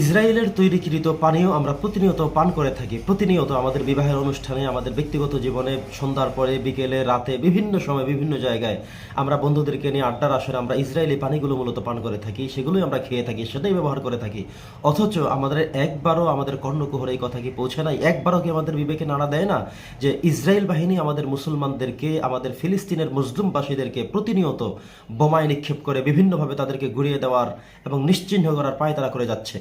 ইসরায়েলের তৈরিকৃত পানীয় আমরা প্রতিনিয়ত পান করে থাকি। প্রতিনিয়ত আমাদের বিবাহের অনুষ্ঠানে, আমাদের ব্যক্তিগত জীবনে, সন্ধ্যার পরে, বিকেলে, রাতে, বিভিন্ন সময়, বিভিন্ন জায়গায় আমরা বন্ধুদেরকে নিয়ে আড্ডার আসরে আমরা ইসরায়েলি পানিগুলো মূলত পান করে থাকি, সেগুলোই আমরা খেয়ে থাকি, সেটাই ব্যবহার করে থাকি। অথচ আমাদের একবারও আমাদের কর্ণকুহরে এই কথা কি পৌঁছে নাই? একবারও কি আমাদের বিবেকে নাড়া দেয় না যে ইসরায়েল বাহিনী আমাদের মুসলমানদেরকে, আমাদের ফিলিস্তিনের মুসলিমবাসীদেরকে প্রতিনিয়ত বোমায় নিক্ষেপ করে বিভিন্নভাবে তাদেরকে ঘুরিয়ে দেওয়ার এবং নিশ্চিহ্ন করার পায়তারা করে যাচ্ছে?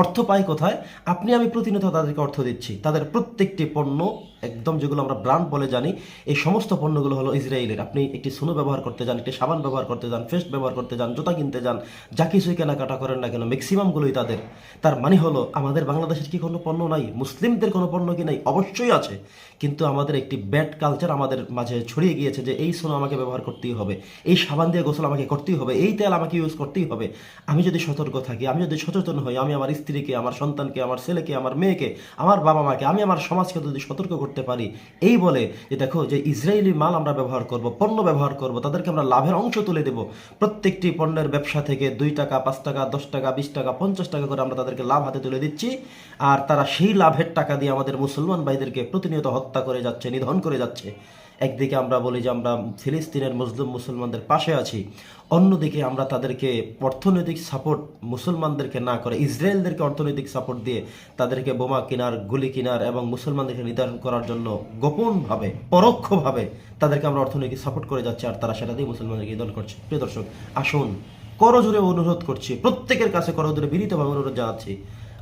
অর্থ পাই কোথায়? আপনি, আমি প্রতিনিয়ত তাদেরকে অর্থ দিচ্ছি। তাদের প্রত্যেকটি পণ্য, একদম যেগুলো আমরা ব্র্যান্ড বলে জানি, এই সমস্ত পণ্যগুলো হলো ইসরায়েলের। আপনি একটি সোনো ব্যবহার করতে যান, একটি সাবান ব্যবহার করতে যান, ফেস্ট ব্যবহার করতে যান, জুতা কিনতে যান, যা কিছুই কেনাকাটা করেন না কেন ম্যাক্সিমামগুলোই তাদের। তার মানে হলো, আমাদের বাংলাদেশের কি কোনো পণ্য নাই? মুসলিমদের কোনো পণ্য কি নাই? অবশ্যই আছে। কিন্তু আমাদের একটি ব্যাড কালচার আমাদের মাঝে ছড়িয়ে গিয়েছে যে, এই সোনো আমাকে ব্যবহার করতেই হবে, এই সাবান দিয়ে গোসল আমাকে করতেই হবে, এই তেল আমাকে ইউজ করতেই হবে। আমি যদি সতর্ক থাকি, আমি যদি সচেতন হই, আমি আমার স্ত্রীকে, আমার সন্তানকে, আমার ছেলেকে, আমার মেয়েকে, আমার বাবা মাকে আমি আমার সমাজকে যদি সতর্ক করতে পারি, এই বলে যে দেখো যে ইসরায়েলি মাল আমরা ব্যবহার করব, পণ্য ব্যবহার করব, তাদেরকে আমরা লাভের অংশ তুলে দেব। প্রত্যেকটি পণ্যের ব্যবসা থেকে দুই টাকা, পাঁচ টাকা, দশ টাকা, বিশ টাকা, পঞ্চাশ টাকা করে আমরা তাদেরকে লাভ হাতে তুলে দিচ্ছি। আর তারা সেই লাভের টাকা দিয়ে আমাদের মুসলমান ভাইদেরকে প্রতিনিয়ত হত্যা করে যাচ্ছে, নিধন করে যাচ্ছে। একদিকে আমরা বলি যে আমরা ফিলিস্তিনের মুসলিম মুসলমানদের পাশে আছি, অন্যদিকে আমরা তাদেরকে অর্থনৈতিক সাপোর্ট মুসলমানদেরকে না করে, ইসরায়েলদেরকে অর্থনৈতিক সাপোর্ট দিয়ে তাদেরকে বোমা কেনার, গুলি কেনার এবং মুসলমানদেরকে নির্ধারণ করার জন্য গোপনভাবে, পরোক্ষভাবে তাদেরকে আমরা অর্থনৈতিক সাপোর্ট করে যাচ্ছি আর তারা সেটা দিয়ে মুসলমানদেরকে নিধন করছে। প্রিয় দর্শক, আসুন, করজোরে অনুরোধ করছি, প্রত্যেকের কাছে করজোরে বিনীতভাবে অনুরোধ জানাচ্ছি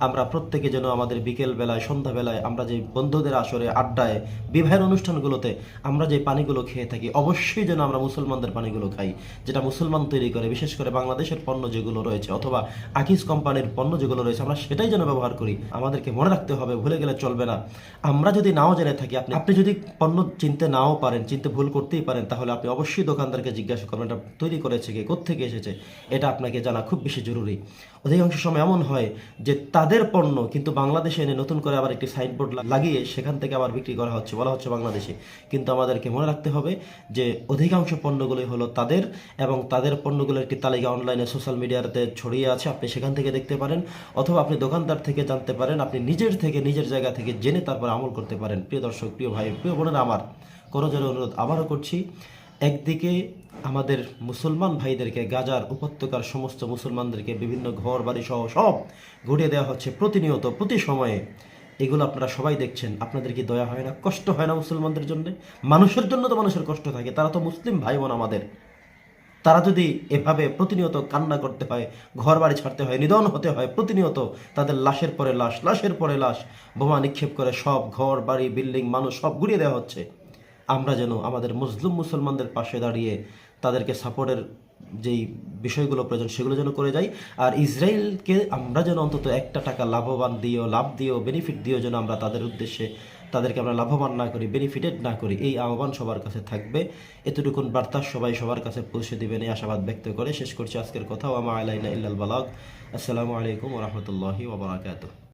আমরা প্রত্যেকে যেন আমাদের বিকেল বেলায় সন্ধ্যাবেলায় আমরা যে বন্ধুদের আসরে, আড্ডায়, বিবাহের অনুষ্ঠানগুলোতে আমরা যে পানিগুলো খেয়ে থাকি, অবশ্যই যেন আমরা মুসলমানদের পানিগুলো খাই, যেটা মুসলমান তৈরি করে, বিশেষ করে বাংলাদেশের পণ্য যেগুলো রয়েছে অথবা আকিস কোম্পানির পণ্য যেগুলো রয়েছে, আমরা সেটাই যেন ব্যবহার করি। আমাদেরকে মনে রাখতে হবে, ভুলে গেলে চলবে না। আমরা যদি নাও জেনে থাকি, আপনি আপনি যদি পণ্য চিনতে নাও পারেন, চিনতে ভুল করতেই পারেন, তাহলে আপনি অবশ্যই দোকানদারকে জিজ্ঞাসা করবেন এটা তৈরি করেছে কে কোথেকে এসেছে, এটা আপনাকে জানা খুব বেশি জরুরি। অধিকাংশ সময় এমন হয় যে তাদের পণ্য কিন্তু বাংলাদেশে এনে নতুন করে আবার একটি সাইনবোর্ড লাগিয়ে সেখান থেকে আবার বিক্রি করা হচ্ছে, বলা হচ্ছে বাংলাদেশে। কিন্তু আমাদেরকে মনে রাখতে হবে যে অধিকাংশ পণ্যগুলোই হলো তাদের এবং তাদের পণ্যগুলোর একটি তালিকা অনলাইনে সোশ্যাল মিডিয়াতে ছড়িয়ে আছে। আপনি সেখান থেকে দেখতে পারেন অথবা আপনি দোকানদার থেকে জানতে পারেন, আপনি নিজের থেকে, নিজের জায়গা থেকে জেনে তারপর আমল করতে পারেন। প্রিয় দর্শক, প্রিয় ভাই, প্রিয় বোনেরা আমার করজোরে অনুরোধ আবারও করছি। একদিকে আমাদের মুসলমান ভাইদেরকে, গাজার উপত্যকার সমস্ত মুসলমানদেরকে বিভিন্ন ঘর বাড়ি সহ সব ঘুরিয়ে দেওয়া হচ্ছে প্রতিনিয়ত, প্রতি সময়ে। এগুলো আপনারা সবাই দেখছেন। আপনাদের কি দয়া হয় না, কষ্ট হয় না মুসলমানদের জন্য? মানুষের জন্য তো মানুষের কষ্ট থাকে, তারা তো মুসলিম ভাই বোন আমাদের। তারা যদি এভাবে প্রতিনিয়ত কান্না করতে হয় ঘর বাড়ি ছাড়তে হয়, নিধন হতে হয়, প্রতিনিয়ত তাদের লাশের পরে লাশ, লাশের পরে লাশ, বোমা নিক্ষেপ করে সব ঘর বাড়ি বিল্ডিং, মানুষ সব গুড়িয়ে দেওয়া হচ্ছে। আমরা যেন আমাদের মুসলিম মুসলমানদের পাশে দাঁড়িয়ে তাদেরকে সাপোর্টের যেই বিষয়গুলো প্রয়োজন সেগুলো যেন করে যাই। আর ইসরায়েলকে আমরা যেন অন্তত একটা টাকা লাভবান দিও, লাভ দিও বেনিফিট দিও যেন আমরা তাদের উদ্দেশ্যে তাদেরকে আমরা লাভবান না করি বেনিফিটেড না করি, এই আহ্বান সবার কাছে থাকবে। এতটুকুন বার্তা সবাই সবার কাছে পৌঁছে দিবেন এই আশাবাদ ব্যক্ত করে। শেষ করছি আজকের কথা আমা আলাইনা ইল্লাল বালাগ। আসসালামু আলাইকুম রহমতুল্লাহি ওবরাকাতুহ